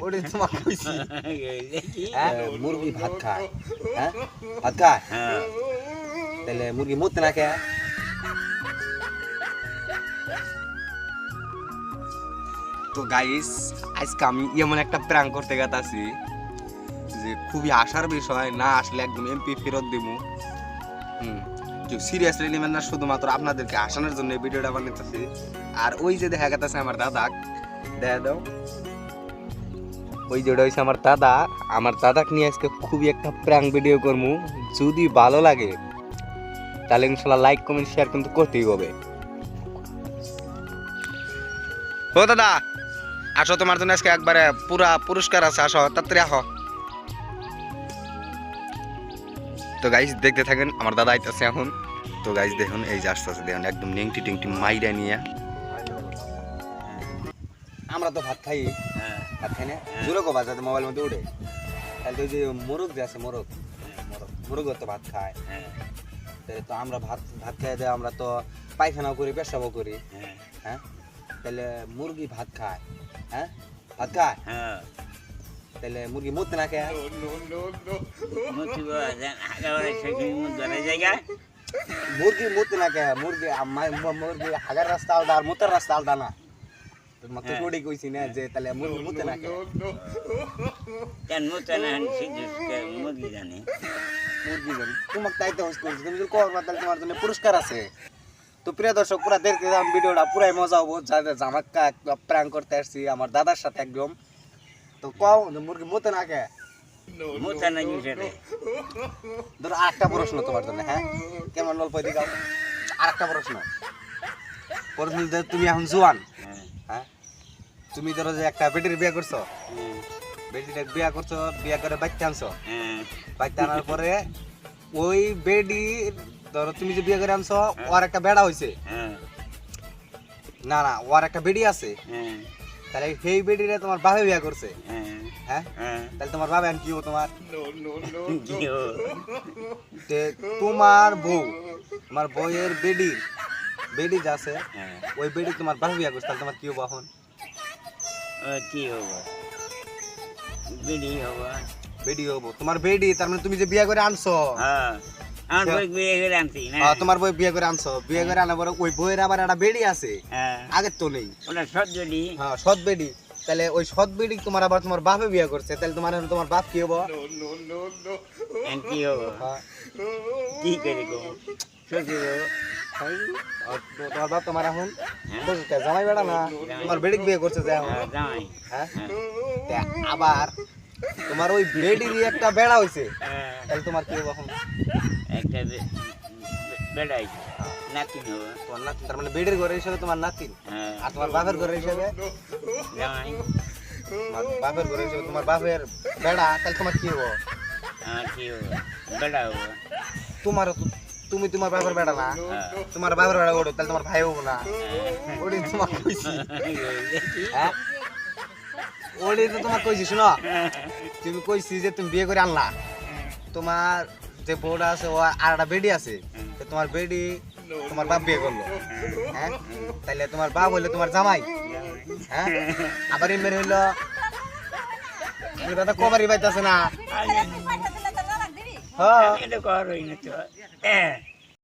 ওটা কইছি। হ্যাঁ মুরগি ভাত খায় হ্যাঁ ভাত খায় তাহলে মুরগি মরতে না তো গাইস আজকে আমি এমন একটা প্র্যাঙ্ক করতে গেতাছি যে খুবই আশার বিষয় না আসলে একদম এমপি ফেরত দিব হুম সিরিয়াসলি নেবেন না শুধুমাত্র আপনাদেরকে আসানোর জন্য ভিডিওটা বানাইতেছি আর ওই যে দেখা গেতেছে আমার দাদা দেখা দাও। ওই যেটা হয়েছে আমার দাদা। আমার দাদাকে নিয়ে আজকে খুবই একটা প্র্যাঙ্ক ভিডিও করব যদি ভালো লাগে তাহলে ইনশাল্লাহ লাইক কমেন্ট শেয়ার কিন্তু করতেই হবে। ও দাদা আসো তোমার জন্য আজকে একবারে পুরা পুরস্কার আছে আসো তাড়াতাড়ি আসো তো গাইজ দেখতে থাকেন আমার দাদা আইতেছে এখন। তো গাইজ দেখুন এই যে আসতে আসতে দেখুন একদম নেংটি টেংটি মাইরা নিয়ে। আমরা তো ভাত খাই। হ্যাঁ। ভাত খাই না কো বাজাতে মোবাইল মধ্যে উঠে। তাহলে তো ওই যে মোরগ যে আছে মোরগ। মোরগ মোরগ তো ভাত খায়। তো আমরা ভাত ভাত খেয়ে দেয় আমরা তো পায়খানাও করি পেশাবও করি। হ্যাঁ? তাহলে মুরগি ভাত খায়। হ্যাঁ? ভাত খায়? হ্যাঁ তাহলে মুরগি মরতে না খেয়ে? মুরগি মরতে না খেয়ে। মুরগি মুরগি হাগার রাস্তা আলাদা আর মুতার রাস্তা আলাদা না। তোমাকে হ্যাঁ। কোডি কইছি না যে তাহলে মুরগি মরতে না কেন মুতে না মুরগি জানে। মুরগি জানি। তোমাকে তাইতে হোস করছি। তুমি যদি করবা তাহলে তোমার জন্য পুরস্কার আছে। তো প্রিয় দর্শক পুরা দেখতে যান ভিডিওটা পুরাই মজা হব। যাতে জামাক্কা প্র্যাঙ্ক করতে আসছি আমার দাদার সাথে একদম। তো কও যে মুরগি মতে না খেয়ে মুতে না গিয়ে ধরো আরেকটা প্রশ্ন তোমার জন্য হ্যাঁ? কেমন অল্প দিকে আরেকটা প্রশ্ন। প্রশ্ন তুমি এখন জোয়ান। হ্যাঁ হ্যাঁ তুমি ধরো যে একটা বেটির বিয়ে করছ। হ্যাঁ বেটির বিয়ে করছ বিয়ে করে বাচ্চা আনছো। হ্যাঁ। বাচ্চা আনার পরে ওই বেডি ধরো তুমি যে বিয়ে করে আনছো ওর একটা বেড়া হয়েছে হ্যাঁ। না না ওর একটা বেডি আছে। হ্যাঁ। তাহলে সেই বেডিরে তোমার বাপে বিয়ে করছে। হ্যাঁ। হ্যাঁ? হ্যাঁ। তাহলে তোমার বাবা কি হব তোমার। তোমার বউ তোমার বউয়ের বেডি বেডি যে আছে হ্যাঁ। ওই বেডি তোমার বাপে বিয়ে করছে তাহলে তোমার কি হব এখন? ও কি হব? বিড়ি হব। বেডি হব। তোমার বেডি তার মানে তুমি যে বিয়ে করে আনছো? হ্যাঁ। আমার বই বিয়ে করে আনছি না? তোমার বই বিয়ে করে আনছো। বিয়ে করে আনার পরে ওই বইয়ের আবার একটা বেডি আছে? হ্যাঁ। আগের তো নেই। ওটা সজ্জলি হ্যাঁ সৎ বেডি। তাহলে ওই সৎ বেডি তোমার আবার তোমার বাপে বিয়ে করছে। তাহলে তোমার তোমার বাপ কি হব? কি হব হ্যাঁ। কি করে হব। আর তো- তোমার বাপ তোমার এখন হ্যাঁ শ্বশুরটা জামাই বেড়া না তোমার বেডিক বিয়ে করছে যে এখন হ্যাঁ, জামাই হ্যাঁ হ্যাঁ তা আবার তোমার ওই বেডিরই একটা বেড়া হইছে হ্যাঁ, তাহলে তোমার কি হব এখন একটা বে- বে- বেড়াই নাতি হব তোমার নাতি তার মানে বেডের ঘরে হিসেবে তোমার নাতি হ্যাঁ আর তোমার বাপের ঘরে হিসেবে জামাই তোমার বাপের ঘরে হিসেবে তোমার বাপের বেড়া তাহলে তোমার কি হব আমার কি হব বেড়া হব তোমার তুমি তোমার বাপের বেড়া না, তোমার বাপের বেড়া ওড়ো, তাহলে তোমার ভাই না। ওটি তোমার কইছি। হ্যাঁ? তো তোমার কইছি, শুনো? তুমি কইছি যে তুমি বিয়ে করে আনলা। তোমার যে বউটা আছে, ও আর একটা বেডি আছে তোমার বেডি তোমার বাপ বিয়ে করল। হ্যাঁ? তাহলে তোমার বাপ হইল তোমার জামাই। হ্যাঁ? আবার এমনি হইল কবারই পাইতেছে না। হ্যাঁ এটা কর হই না তো